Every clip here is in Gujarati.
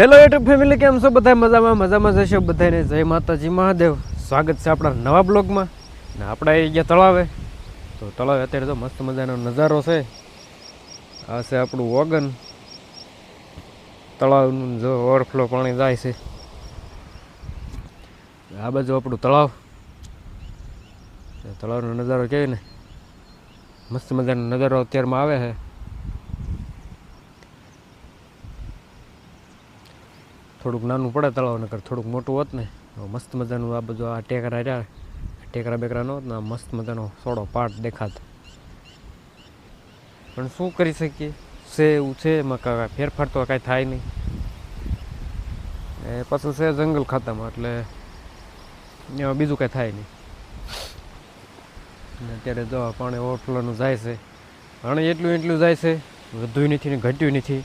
હેલો યુટ્યુબ ફેમિલી, કેમ છો બધા મજામાં મજામાં જશો બધાને જય માતાજી, મહાદેવ. સ્વાગત છે આપણા નવા બ્લોગમાં. ને આપણા એ ગયા તળાવે. તો તળાવે અત્યારે તો મસ્ત મજાનો નજારો છે. આ છે આપણું ઓગન તળાવનું જો ઓવરફ્લો પાણી જાય છે. આ બાજુ આપણું તળાવ. તળાવનો નજારો કેવી ને? મસ્ત મજાનો નજારો અત્યારમાં આવે છે. થોડુંક નાનું પડે તળાવ, નકર થોડુંક મોટું હોત ને મસ્ત મજાનું આ બધું, આ ટેકરા રહ્યા, ટેકરા બેકરા ન હોત ને મસ્ત મજાનો સોડો પાટ દેખાત. પણ શું કરી શકીએ? છે એવું છે, એમાં ફેરફાર તો કાંઈ થાય નહીં. એ પાછું છે જંગલ ખાતામાં, એટલે એમાં બીજું કાંઈ થાય નહીં. અત્યારે જો પાણી ઓવરફ્લોનું જાય છે. પાણી એટલું એટલું જાય છે વધુ નથી ને ઘટ્યું નથી.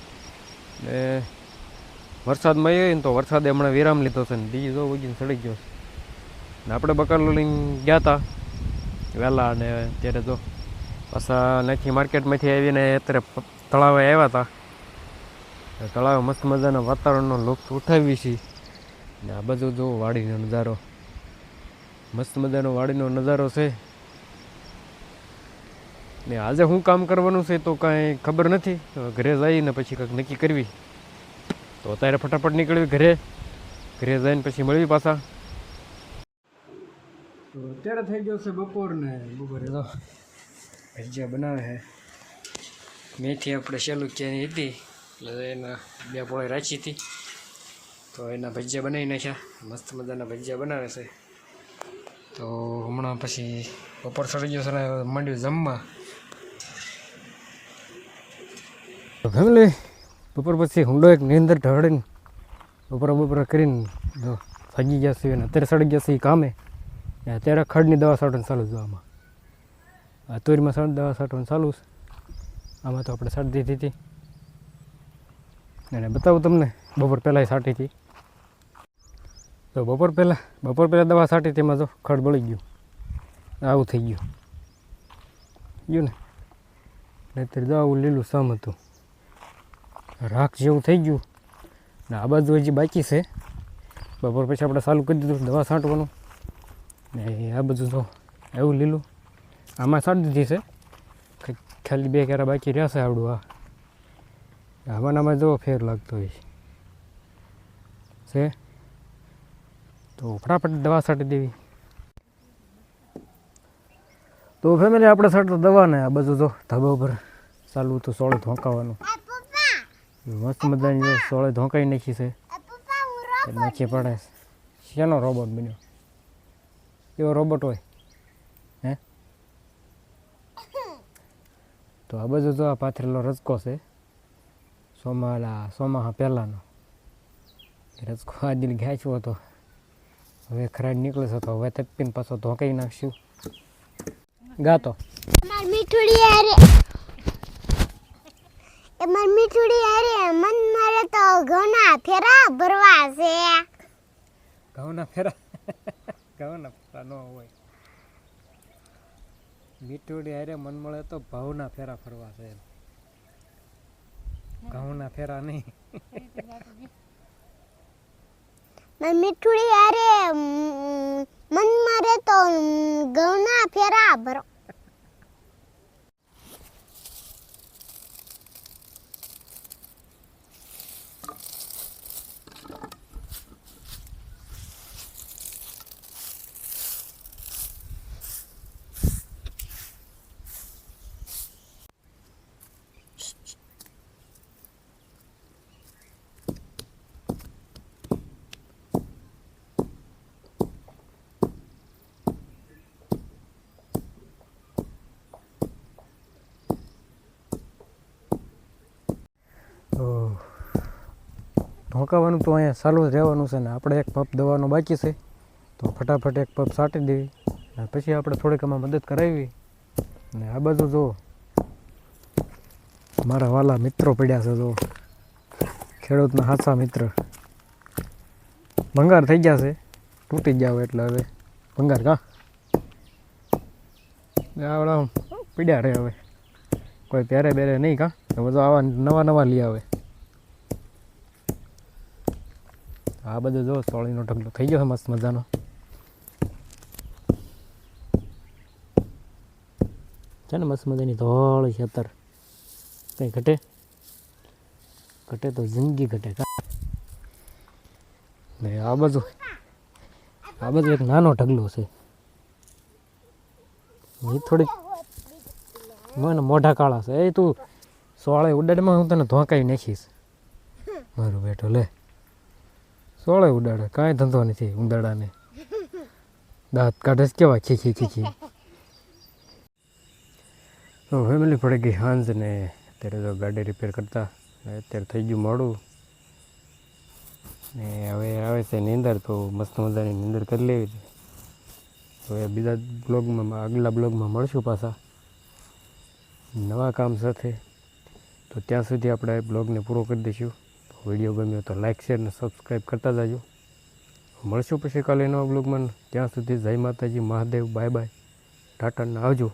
ને વરસાદમાં એ તો વરસાદે હમણાં વિરામ લીધો છે ને બીજી જો વગીને સડી ગયો છે. ને આપણે બકાલો લઈને ગયા હતા વહેલા અને ત્યારે જો પાછા નાખી માર્કેટમાંથી આવીને અત્યારે તળાવે આવ્યા હતા તળાવ મસ્ત મજાના વાતાવરણનો લુપ્ત ઉઠાવી છે ને આ બાજુ જો વાડીનો નજારો, મસ્ત મજાનો વાડીનો નજારો છે. ને આજે શું કામ કરવાનું છે તો કાંઈ ખબર નથી. ઘરે જઈને પછી કંઈક નક્કી કરવી. તો અત્યારે ફટાફટ નીકળવી ઘરે. ઘરે જઈને પછી મળવી પાછા. તો અત્યારે થઈ ગયો છે બપોર ને બપોરે તો ભજીયા બનાવે છે. મેથી આપણે શેલુકિયાની હતી એટલે એના બે પોળે રાખી હતી. તો એના ભજીયા બનાવી નાખ્યા. મસ્ત મજાના ભજીયા બનાવે છે. તો હમણાં પછી બપોર સડી ગયો છે ને માંડ્યું જમવા. ફેમિલી બપોર પછી હુંડો એક નિંદર ઢળીને બપોરા બપોરા કરીને જો ભાગી ગયા છે અને અત્યારે સડી ગયા છે એ કામે અત્યારે ખડની દવા સાટવાનું ચાલુ છે આમાં. આ તુરીમાં સડ, દવા સાટવાનું ચાલુ છે. આમાં તો આપણે સાટી દીધી. હતી અને બતાવું તમને, બપોર પહેલાં સાટી હતી. તો બપોર પહેલાં બપોર પહેલાં દવા સાટી તેમાં જો ખડ બળી ગયું. આવું થઈ ગયું. ગયું ને? નહીં આવું લીલું સમ હતું. રાખ જેવું થઈ ગયું. ને આ બાજુ હજી બાકી છે. બપોર પછી આપણે ચાલુ કરી દીધું દવા છાંટવાનું. ને આ બધું તો એવું લીલું. આમાં છાંટી દીધી છે. ખાલી બે કેરા બાકી રહ્યા છે આવડું આ. આમાં જો ફેર લાગતો હોય. છે? તો ફટાફટ દવા છાંટી દેવી. તો ફેમિલી આપણે છાંટતો દવા ને આ બધું તો ધાબા ઉપર ચાલુ તો સોળું ધોંકાવાનું. મસ્ત મજાની સોળે ધોંકાઈ નાખી છે. નાખી પડે. શેનો રોબોટ બન્યો? એવો રોબોટ હોય. હે? તો આ બધો જો આ પાથરેલો રજકો છે. સોમાલા સોમાહા પહેલાંનો. રજકો આ દિલ ઘાંચ્યો હતો. હવે ખરાડ નીકળે છે તો હવે તપીને પાછો ધોકાઈ નાખશું. ગાતો. મીઠુડી મીઠુડી અરે મન મારે તો ઘઉંના ફેરા ભરવા છે. ઘઉંના ફેરા? ઘઉંના ફેરા ન હોય. મીઠુડી અરે મન મળે તો ભાવના ફેરા ફરવા છે ઘઉંના ફેરા નહીં. મીઠુડી હારે મન મારે તો ઘઉંના ફેરા ભર. ઢોકાવાનું તો અહીંયા જ રહેવાનું છે ને આપણે એક પંપ દવાનો બાકી છે. તો ફટાફટ એક પંપ સાટી દેવી. અને પછી આપણે થોડીક આમાં મદદ કરાવી. અને આ બાજુ જો. મારા વાલા મિત્રો પડ્યા છે જો. ખેડૂતના હાચા મિત્ર. ભંગાર થઈ ગયા છે. તૂટી ગયા હોય એટલે હવે. ભંગાર કા? આવડા પીડ્યા રહે હવે. કોઈ ત્યારે બેરે નહીં કા? હવે બધું આવા નવા નવા લઈ આવે. આ બધું જો સોળીનો ઢગલો થઈ ગયો છે, મસ્ત મજાનો. છે ને મસ્ત મજાની ધોળી ખેતર કંઈ ઘટે? ઘટે તો જિંદગી ઘટે ને આ બાજુ આ બાજુ એક નાનો ઢગલો છે. એ થોડીક મને મોઢા કાળા છે. એ તું સોળે ઉડાડમાં હું તને ધોકાઈ નાખીશ. મારું બેટો, લે. સોળે ઉડાડે. કાંઈ ધંધો નથી ઉંદાડાને દાંત કાઢે કેવા ખીખી ખીખી. તો ફેમિલી પડી ગઈ હાંજ ને અત્યારે તો ગાડી રિપેર કરતા. અત્યારે થઈ ગયું મોડું. ને હવે આવે છે નીંદર તો મસ્ત મજાની નીંદર કરી લેવી છે. હવે બીજા બ્લોગમાં, આગલા બ્લોગમાં મળશું પાછા. નવા કામ સાથે. તો ત્યાં સુધી આપણે બ્લોગને પૂરો કરી દઈશું. વીડિયો ગમ્યો તો લાઇક શેર અને સબસ્ક્રાઈબ કરતા જજો. મળશું પછી કાલે નવા બ્લોગમાં ત્યાં સુધી જય માતાજી, મહાદેવ બાય બાય ટાટાને આવજો.